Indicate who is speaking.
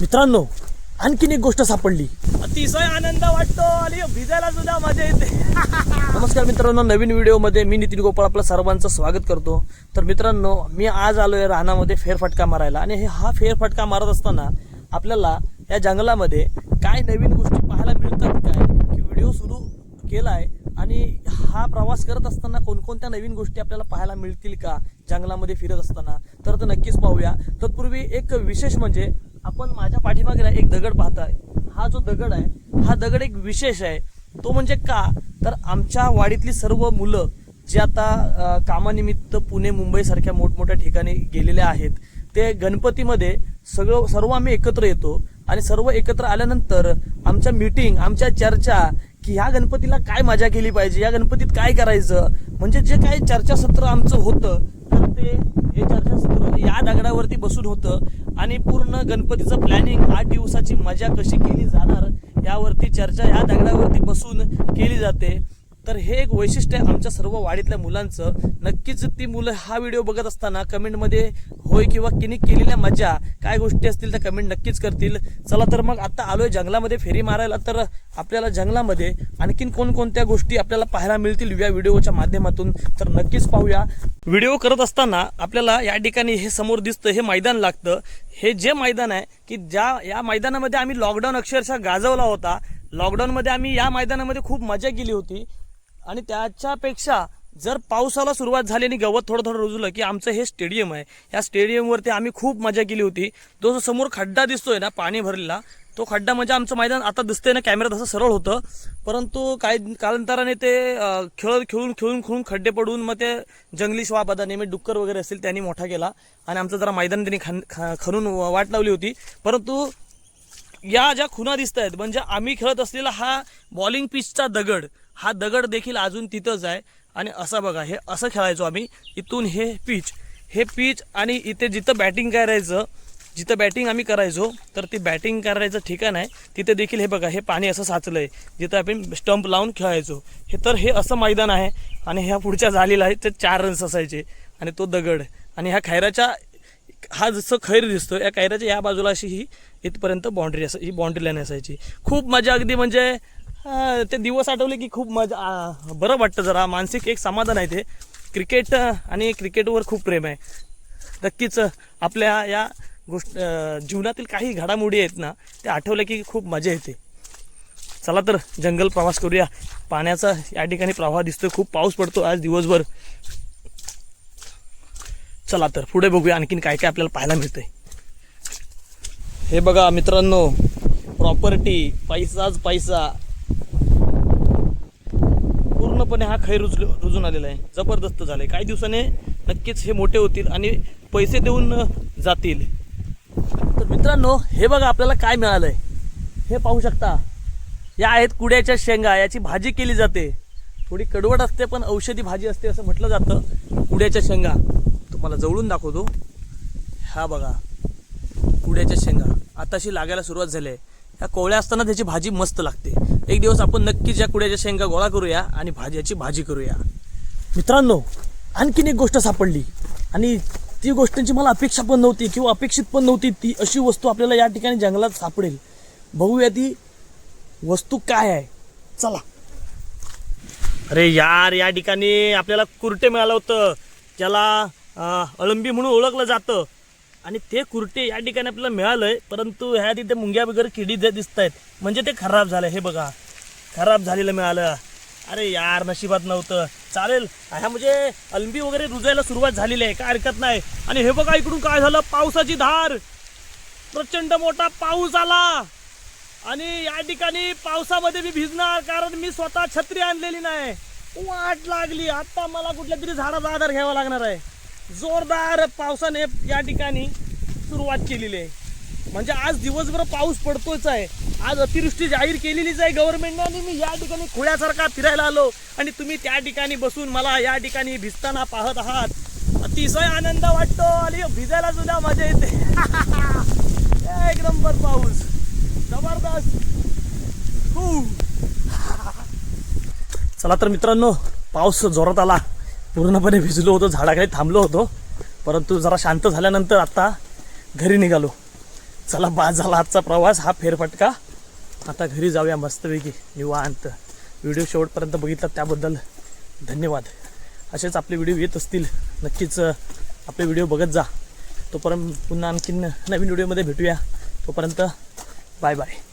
Speaker 1: मित्रांनो आणखीन एक गोष्ट सापडली. अतिशय आनंद वाटतो आणि भिजायला सुद्धा मजा येते. नमस्कार मित्रांनो नवीन व्हिडिओमध्ये मी नितीन गोपाळ आपलं सर्वांचं स्वागत करतो. तर मित्रांनो मी आज आलोय रानामध्ये फेरफटका मारायला आणि हे हा फेरफटका मारत असताना आपल्याला या जंगलामध्ये काय नवीन गोष्टी पाहायला मिळतात काय? की व्हिडिओ सुरू केलाय आणि हा प्रवास करत असताना कोणकोणत्या नवीन गोष्टी आपल्याला पाहायला मिळतील का? जंगलामध्ये फिरत असताना. तर तर नक्कीच पाहूया. तत्पूर्वी एक विशेष म्हणजे आपण माझ्या पाठीमागेला एक दगड पाहताय. हा जो दगड आहे हा दगड एक विशेष आहे. तो म्हणजे का? तर आमच्या वाडीतली सर्व मुलं जे आता कामानिमित्त पुणे मुंबईसारख्या मोठमोठ्या ठिकाणी गेलेले आहेत ते गणपतीमध्ये सगळं सर्व आम्ही एकत्र येतो. आणि सर्व एकत्र आल्यानंतर आमच्या मीटिंग आमच्या चर्चा की ह्या गणपतीला काय मजा केली पाहिजे या गणपतीत काय करायचं? म्हणजे जे काही चर्चासत्र आमचं होतं ते हे चर्चासत्र या दगडावरती बसून होतं आणि पूर्ण गणपतीचं प्लॅनिंग आठ दिवसाची मजा कशी केली जाणार यावरती चर्चा या दगडावरती बसून केली जाते. तर हे एक वैशिष्ट्य आहे आमच्या सर्व वाडीतल्या मुलांचं. नक्कीच ती मुलं हा व्हिडिओ बघत असताना कमेंटमध्ये होय किंवा किनी केलेल्या मजा काय गोष्टी असतील त्या कमेंट नक्कीच करतील. चला तर मग आता आलोय जंगलामध्ये फेरी मारायला तर आपल्याला जंगलामध्ये आणखीन कोणकोणत्या गोष्टी आपल्याला पाहायला मिळतील या व्हिडिओच्या माध्यमातून तर नक्कीच पाहूया. व्हिडिओ करत असताना आपल्याला या ठिकाणी हे समोर दिसतं हे मैदान लागतं. हे जे मैदान आहे की ज्या या मैदानामध्ये आम्ही लॉकडाऊन अक्षरशः गाजवला होता. लॉकडाऊनमध्ये आम्ही या मैदानामध्ये खूप मजा केली होती. आणि त्याच्यापेक्षा जर पावसाला सुरुवात झाली आणि गवत थोडं थोडं रुजलं की आमचं हे स्टेडियम आहे या स्टेडियमवरती आम्ही खूप मजा केली होती. तो जो समोर खड्डा दिसतोय ना पाणी भरलेला तो खड्डा म्हणजे आमचं मैदान आता दिसतंय ना कॅमेरा तसं सरळ होतं. परंतु काही कालांतराने ते खेळ खेळत खेळून खेळून खेळून खड्डे पडून मग ते जंगली श्वाप आता नेहमी डुक्कर वगैरे असतील त्यांनी मोठा केला. आणि आमचं जरा मैदान त्यांनी खन ख- खणून वाट लावली होती. परंतु या ज्या खुणा दिसत आहेत म्हणजे आम्ही खेळत असलेला हा बॉलिंग पिचचा दगड हा दगड देखील अजून तिथंच आहे. आणि असं बघा हे असं खेळायचो आम्ही. इथून हे पिच हे पिच आणि इथे जिथं बॅटिंग करायचं जिथं बॅटिंग आम्ही करायचो तर ती बॅटिंग करायचं ठिकाण आहे. तिथे देखील हे बघा हे पाणी असं साचलं आहे जिथं आपण स्टंप लावून खेळायचो. हे तर हे असं मैदान आहे आणि ह्या पुढच्या झालेला आहे ते चार रन्स असायचे. आणि तो दगड. आणि ह्या खैराच्या हा जसं खैर दिसतो या खैराच्या या बाजूला अशी ही इथपर्यंत बाउंड्री असं ही बाउंड्री लाईन असायची. खूप मजा अगदी म्हणजे ते दिवस आठवले की खूप मजा बरं वाटतं जरा. मानसिक एक समाधान आहे ते. क्रिकेट आणि क्रिकेटवर खूप प्रेम आहे. नक्कीच आपल्या या गोष्ट जीवनातील काही घडामोडी आहेत ना ते आठवल्या की खूप मजा येते. चला तर जंगल प्रवास करूया. पाण्याचा या ठिकाणी प्रवाह दिसतोय. खूप पाऊस पडतो आज दिवसभर. चला तर पुढे बघूया आणखीन काय काय आपल्याला पाहायला मिळतंय. हे बघा मित्रांनो प्रॉपर्टी पैसाच पैसा. पूर्णपणे हा खैर रुज रुजून आलेला आहे. जबरदस्त झालं आहे काही दिवसाने नक्कीच हे मोठे होतील आणि पैसे देऊन जातील. तर मित्रांनो हे बघा आपल्याला काय मिळालं आहे हे पाहू शकता. या आहेत कुड्याच्या शेंगा. याची भाजी केली जाते. थोडी कडवट असते पण औषधी भाजी असते असं म्हटलं जातं. कुड्याच्या शेंगा. तुम्हाला जवळून दाखवतो. हा बघा. कुड्याच्या शेंगा. आताशी लागायला सुरुवात झाली आहे. ह्या कोवळ्या असताना त्याची भाजी मस्त लागते. एक दिवस आपण नक्कीच या कुड्याच्या शेंगा गोळा करूया आणि भाज्याची भाजी करूया. मित्रांनो आणखीन एक गोष्ट सापडली. आणि ती गोष्टींची मला अपेक्षा पण नव्हती किंवा अपेक्षित पण नव्हती. ती अशी वस्तू आपल्याला या ठिकाणी जंगलात सापडेल. बघूया ती वस्तू काय आहे. चला. अरे यार या ठिकाणी आपल्याला कुर्टे मिळालं होतं. ज्याला अळंबी म्हणून ओळखलं जातं. आणि ते कुर्टे या ठिकाणी आपल्याला मिळालंय परंतु ह्या तिथे मुंग्या वगैरे किडी जे दिसत आहेत म्हणजे ते खराब झालं. हे बघा खराब झालेलं मिळालं. अरे यार नशिबात नव्हतं. चालेल ह्या म्हणजे अळंबी वगैरे रुजायला सुरुवात झालेली आहे काय हरकत नाही. आणि हे बघा इकडून काय झालं? पावसाची धार. प्रचंड मोठा पाऊस आला. आणि या ठिकाणी पावसामध्ये मी भिजणार कारण मी स्वतः छत्री आणलेली नाही. वाट लागली. आता मला कुठल्या तरी झाडाचा आधार घ्यावा लागणार आहे. जोरदार पावसाने या ठिकाणी सुरुवात केलेली आहे. म्हणजे आज दिवसभर पाऊस पडतोच आहे. आज अतिवृष्टी जाहीर केलेलीच आहे गव्हर्नमेंटने आणि मी या ठिकाणी खुळ्यासारखा फिरायला आलो. आणि तुम्ही त्या ठिकाणी बसून मला या ठिकाणी भिजताना पाहत आहात. अतिशय आनंद वाटतो आणि भिजायला सुद्धा मजा येते. एक नंबर पाऊस. जबरदस्त. चला तर मित्रांनो पाऊस जोरात आला. पूर्णपणे भिजलो होतो झाडाखाली थांबलो होतो. परंतु जरा शांत झाल्यानंतर आता घरी निघालो. चला बाद झाला आजचा प्रवास हा फेरफटका. आता घरी जाऊया मस्तपैकी निवांत. व्हिडिओ शेवटपर्यंत बघितला त्याबद्दल धन्यवाद. असेच आपले व्हिडिओ येत असतील. नक्कीच आपले व्हिडिओ बघत जा. तोपर्यंत पुन्हा आणखीन नवीन व्हिडिओमध्ये भेटूया. तोपर्यंत बाय बाय.